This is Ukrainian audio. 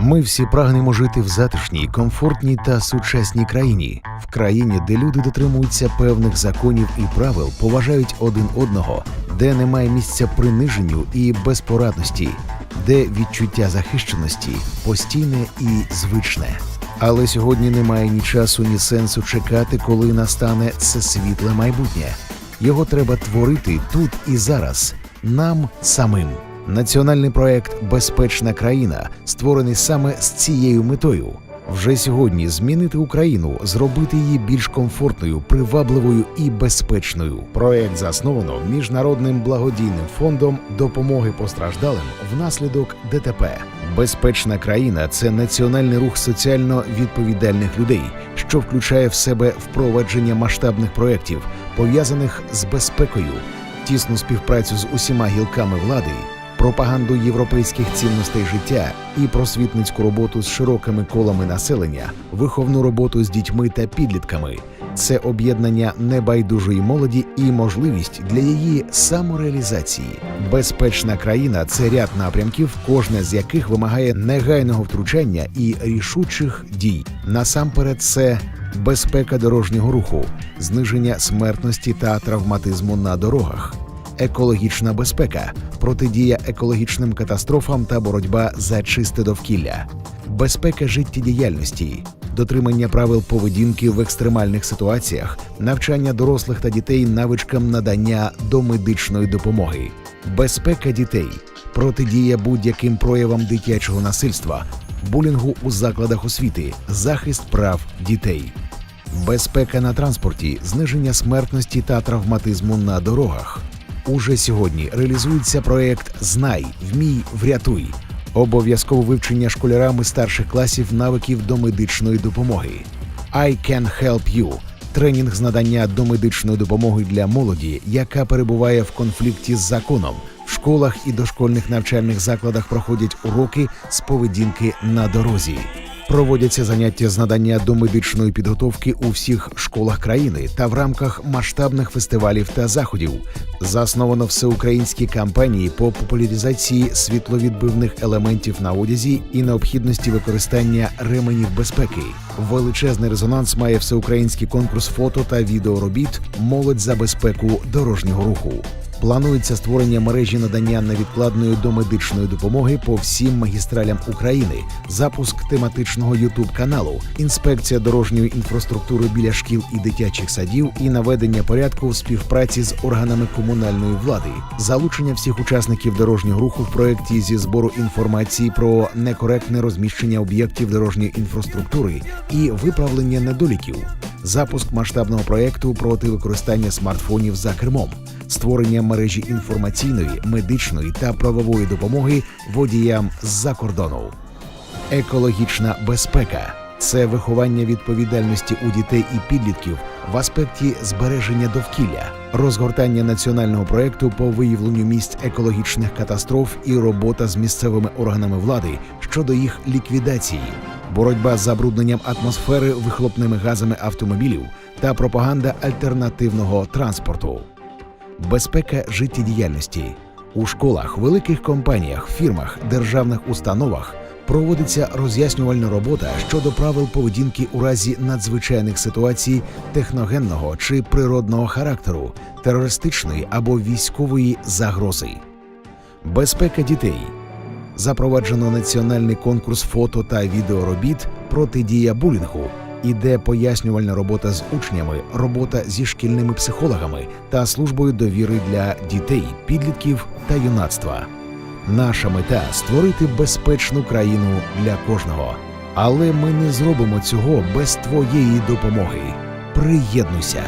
Ми всі прагнемо жити в затишній, комфортній та сучасній країні, в країні, де люди дотримуються певних законів і правил, поважають один одного, де немає місця приниженню і безпорадності, де відчуття захищеності постійне і звичне. Але сьогодні немає ні часу, ні сенсу чекати, коли настане це світле майбутнє. Його треба творити тут і зараз, нам самим. Національний проект Безпечна країна створений саме з цією метою. Вже сьогодні змінити Україну, зробити її більш комфортною, привабливою і безпечною. Проект засновано міжнародним благодійним фондом допомоги постраждалим внаслідок ДТП. Безпечна країна це національний рух соціально відповідальних людей, що включає в себе впровадження масштабних проєктів, пов'язаних з безпекою, тісну співпрацю з усіма гілками влади, пропаганду європейських цінностей життя і просвітницьку роботу з широкими колами населення, виховну роботу з дітьми та підлітками. Це об'єднання небайдужої молоді і можливість для її самореалізації. Безпечна країна це ряд напрямків, кожне з яких вимагає негайного втручання і рішучих дій. Насамперед, це безпека дорожнього руху, зниження смертності та травматизму на дорогах екологічна безпека, протидія екологічним катастрофам та боротьба за чисте довкілля, безпека життєдіяльності, дотримання правил поведінки в екстремальних ситуаціях, навчання дорослих та дітей навичкам надання домедичної допомоги, безпека дітей, протидія будь-яким проявам дитячого насильства, булінгу у закладах освіти, захист прав дітей. Безпека на транспорті, зниження смертності та травматизму на дорогах. Уже сьогодні реалізується проект Знай, вмій, врятуй. Обов'язкове вивчення школярами старших класів навиків домедичної допомоги. I can help you – тренінг з надання домедичної допомоги для молоді, яка перебуває в конфлікті з законом. В школах і дошкольних навчальних закладах проходять уроки з поведінки на дорозі. Проводяться заняття з надання домедичної підготовки у всіх школах країни та в рамках масштабних фестивалів та заходів. Засновано всеукраїнські кампанії по популяризації світловідбивних елементів на одязі і необхідності використання ременів безпеки. Величезний резонанс має всеукраїнський конкурс фото та відеоробіт Молодь за безпеку дорожнього руху. Планується створення мережі надання невідкладної домедичної допомоги по всім магістралям України, запуск тематичного ютуб каналу, інспекція дорожньої інфраструктури біля шкіл і дитячих садів і наведення порядку в співпраці з органами комунальної влади, залучення всіх учасників дорожнього руху в проєкті зі збору інформації про некоректне розміщення об'єктів дорожньої інфраструктури і виправлення недоліків, запуск масштабного проєкту проти використання смартфонів за кермом створення мережі інформаційної, медичної та правової допомоги водіям з-за кордону. Екологічна безпека це виховання відповідальності у дітей і підлітків в аспекті збереження довкілля, розгортання національного проекту по виявленню місць екологічних катастроф і робота з місцевими органами влади щодо їх ліквідації, боротьба з забрудненням атмосфери вихлопними газами автомобілів та пропаганда альтернативного транспорту безпека життєдіяльності. У школах, великих компаніях, фірмах, державних установах проводиться роз'яснювальна робота щодо правил поведінки у разі надзвичайних ситуацій техногенного чи природного характеру, терористичної або військової загрози, безпека дітей. Запроваджено національний конкурс фото та відеоробіт протидія булінгу іде пояснювальна робота з учнями, робота зі шкільними психологами та службою довіри для дітей, підлітків та юнацтва. Наша мета створити безпечну країну для кожного. Але ми не зробимо цього без твоєї допомоги. Приєднуйся.